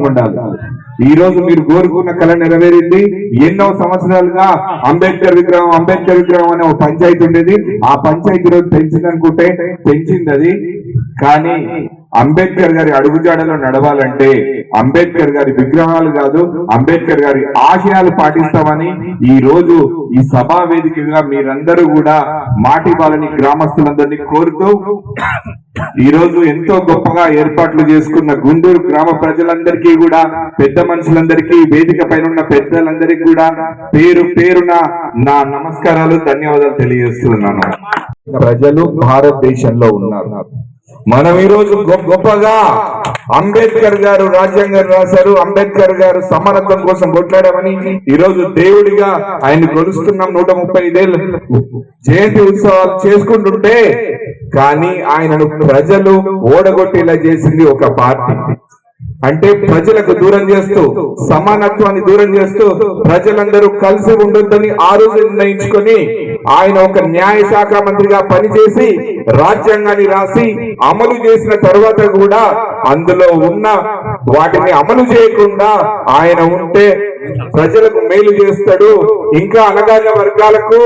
ఉండాలి. ఈ రోజు మీరు కోరుకున్న కళ నెరవేరింది. ఎన్నో సంవత్సరాలుగా అంబేద్కర్ విగ్రహం అంబేద్కర్ విగ్రహం అనే ఒక పంచాయతీ ఉండేది. ఆ పంచాయతీ రోజు పెంచింది అనుకుంటే పెంచింది అది కానీ అంబేద్కర్ గారి అడుగుజాడలో నడవాలంటే అంబేద్కర్ గారి విగ్రహాలు కాదు అంబేద్కర్ గారి ఆశయాలు పాటిస్తామని ఈ రోజు ఈ సభా వేదికగా మీరందరూ కూడా మాటివ్వాలని గ్రామస్తులందరినీ కోరుతూ ఈ రోజు ఎంతో గొప్పగా ఏర్పాట్లు చేసుకున్న గుంటూరు గ్రామ ప్రజలందరికీ కూడా పెద్ద మనుషులందరికీ వేదిక పైన ఉన్న పెద్దలందరికీ కూడా పేరు పేరున నా నమస్కారాలు ధన్యవాదాలు తెలియజేస్తున్నాను. ప్రజలు భారతదేశంలో ఉన్నారు. మనం ఈ రోజు గొప్పగా అంబేద్కర్ గారు రాజ్యాంగం రాశారు. అంబేద్కర్ గారు సమానత్వం కోసం కొట్లాడామని ఈ రోజు దేవుడిగా ఆయన కొలుస్తున్నాం నూట ముప్పై ఐదేళ్ళు. జయంతి ఉత్సవాలు చేసుకుంటుంటే కానీ ఆయనను ప్రజలు ఓడగొట్టేలా చేసింది ఒక పార్టీ. అంటే ప్రజలకు దూరం చేస్తూ సమానత్వాన్ని దూరం చేస్తూ ప్రజలందరూ కలిసి ఉండొద్దని ఆ రోజు నిర్ణయించుకొని ఆయన ఒక న్యాయ శాఖ మంత్రిగా పనిచేసి రాజ్యాంగాన్ని రాసి అమలు చేసిన తర్వాత కూడా అందులో ఉన్న వాటిని అమలు చేయకుండా ఆయన ఉంటే ప్రజలకు మేలు చేస్తాడు ఇంకా అనగాన వర్గాలకు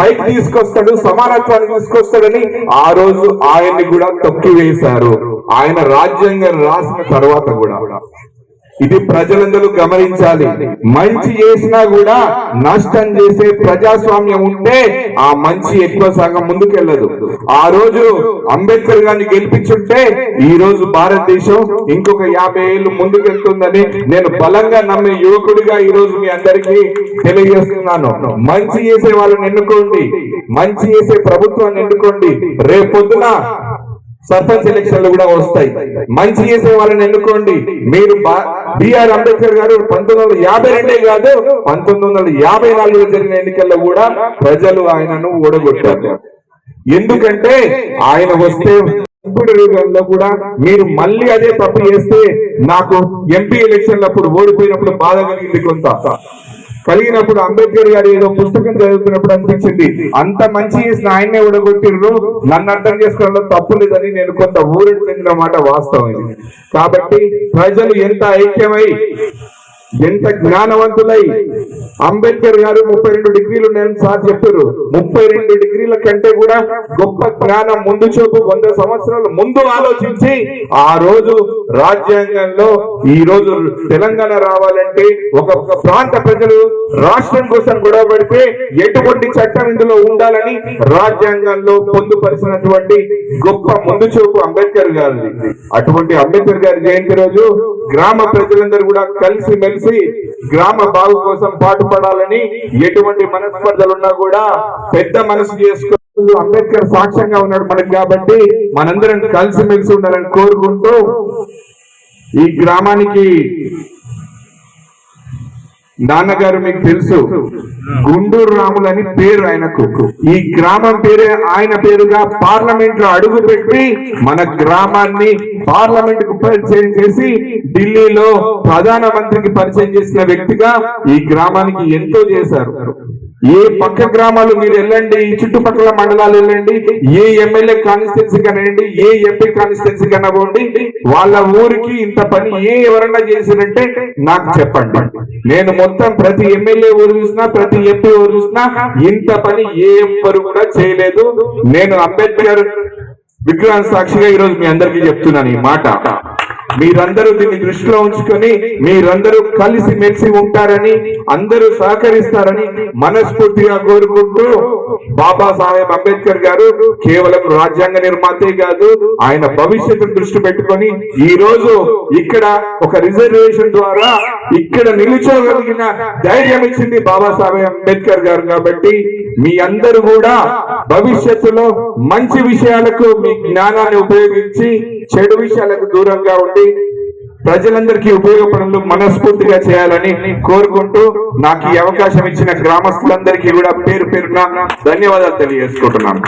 పైకి తీసుకొస్తాడు సమానత్వాన్ని తీసుకొస్తాడని ఆ రోజు ఆయన్ని కూడా తొక్కివేశారు. ఆయన రాజ్యాంగం రాసిన తర్వాత కూడా. ఇది ప్రజలందరూ గమనించాలి. మంచి చేసినా కూడా నష్టం చేసే ప్రజాస్వామ్యం ఉంటే ఆ మంచి ఎక్కువ సగం ముందుకెళ్ళదు. ఆ రోజు అంబేద్కర్ గారిని గెలిపించుంటే ఈ రోజు భారతదేశం ఇంకొక యాభై ఏళ్ళు ముందుకెళ్తుందని నేను బలంగా నమ్మే యువకుడిగా ఈ రోజు మీ అందరికీ తెలియజేస్తున్నాను. మంచి చేసే వాళ్ళని ఎన్నుకోండి. మంచి చేసే ప్రభుత్వాన్ని ఎన్నుకోండి. రేపొద్దున సర్పంచ్ ఎలక్షన్లు కూడా వస్తాయి. మంచి చేసే వాళ్ళని ఎన్నుకోండి. మీరు బిఆర్ అంబేద్కర్ గారు పంతొమ్మిది వందల యాభై రెండే కాదు పంతొమ్మిది వందల యాభై నాలుగులో జరిగిన ఎన్నికల్లో కూడా ప్రజలు ఆయనను ఓడగొట్టారు. ఎందుకంటే ఆయన వస్తే ఇప్పుడు కూడా మీరు మళ్ళీ అదే తప్పు చేస్తే నాకు ఎంపీ ఎలక్షన్లు అప్పుడు ఓడిపోయినప్పుడు బాధ కలిగింది కొంత. కలిగినప్పుడు అంబేద్కర్ గారు ఏదో పుస్తకం చదువుతున్నప్పుడు అనిపించింది. అంత మంచి చేసిన ఆయన్నే ఊడగొట్టిర్రు నన్ను అర్థం చేసుకోవడంలో తప్పు లేదని నేను కొంత ఊరికి చెందిన మాట వాస్తవం కాబట్టి ప్రజలు ఎంత ఐక్యమై ఎంత జ్ఞానవంతులై అంబేద్కర్ గారు ముప్పై రెండు డిగ్రీలు నేను సార్ చెప్పారు. ముప్పై రెండు డిగ్రీల కంటే కూడా గొప్ప జ్ఞానం ముందు చూపు వంద సంవత్సరాలు ముందు ఆలోచించి ఆ రోజు రాజ్యాంగంలో ఈ రోజు తెలంగాణ రావాలంటే ఒక ఒక ప్రాంత ప్రజలు రాష్ట్రం కోసం గొడవ పడితే ఎటువంటి చట్టం ఇందులో ఉండాలని రాజ్యాంగంలో పొందుపరిచినటువంటి గొప్ప ముందు చూపు అంబేద్కర్ గారిది. అటువంటి అంబేద్కర్ గారి జయంతి రోజు గ్రామ ప్రజలందరూ కూడా కలిసి మెలిసి గ్రామ బాగు కోసం పాటుపడాలని ఎటువంటి మనస్పర్ధలు ఉన్నా కూడా పెద్ద మనసు చేసుకుని అంబేద్కర్ సాక్ష్యంగా ఉన్నాడు మనకి కాబట్టి మనందరం కలిసి మెలిసి ఉండాలని కోరుకుంటూ ఈ గ్రామానికి నాన్నగారు మీకు తెలుసు గుండూరు రాములని పేరు ఆయనకు. ఈ గ్రామం పేరే ఆయన పేరుగా పార్లమెంట్లో అడుగు పెట్టి మన గ్రామాన్ని పార్లమెంట్కు పరిచయం చేసి ఢిల్లీలో ప్రధాన మంత్రికి పరిచయం చేసిన వ్యక్తిగా ఈ గ్రామానికి ఎంతో చేశారు. ఏ పక్క గ్రామాలు మీరు వెళ్ళండి ఈ చుట్టుపక్కల మండలాలు వెళ్ళండి ఏ ఎమ్మెల్యే కాన్స్టిట్యున్సీ కనండి ఏ ఎంపీ కాన్స్టిట్యున్సీ కనబోండి వాళ్ళ ఊరికి ఇంత పని ఏ ఎవరన్నా చేసిరంటే నాకు చెప్పండి. నేను మొత్తం ప్రతి ఎమ్మెల్యే ఊరు చూసినా ప్రతి ఎంపీ ఊరు చూసినా ఇంత పని ఏ ఎవ్వరు కూడా చేయలేదు. నేను అంబేద్కర్ విగ్రహం సాక్షిగా ఈరోజు మీ అందరికీ చెప్తున్నాను ఈ మాట. మీరందరూ దీన్ని దృష్టిలో ఉంచుకొని మీరందరూ కలిసి మెలిసి ఉంటారని అందరూ సహకరిస్తారని మనస్ఫూర్తిగా కోరుకుంటూ బాబాసాహెబ్ అంబేద్కర్ గారు కేవలం రాజ్యాంగ నిర్మాతే కాదు ఆయన భవిష్యత్తును దృష్టి పెట్టుకొని ఈ రోజు ఇక్కడ ఒక రిజర్వేషన్ ద్వారా ఇక్కడ నిలుచోగలిగిన ధైర్యం ఇచ్చింది బాబాసాహెబ్ అంబేద్కర్ గారు కాబట్టి మీ అందరూ కూడా భవిష్యత్తులో మంచి విషయాలకు మీ జ్ఞానాన్ని ఉపయోగించి చెడు విషయాలకు దూరంగా ఉండి ప్రజలందరికీ ఉపయోగపడలు మనస్ఫూర్తిగా చేయాలని కోరుకుంటూ నాకు ఈ అవకాశం ఇచ్చిన గ్రామస్తులందరికీ కూడా పేరు పేరున ధన్యవాదాలు తెలియజేసుకుంటున్నాను.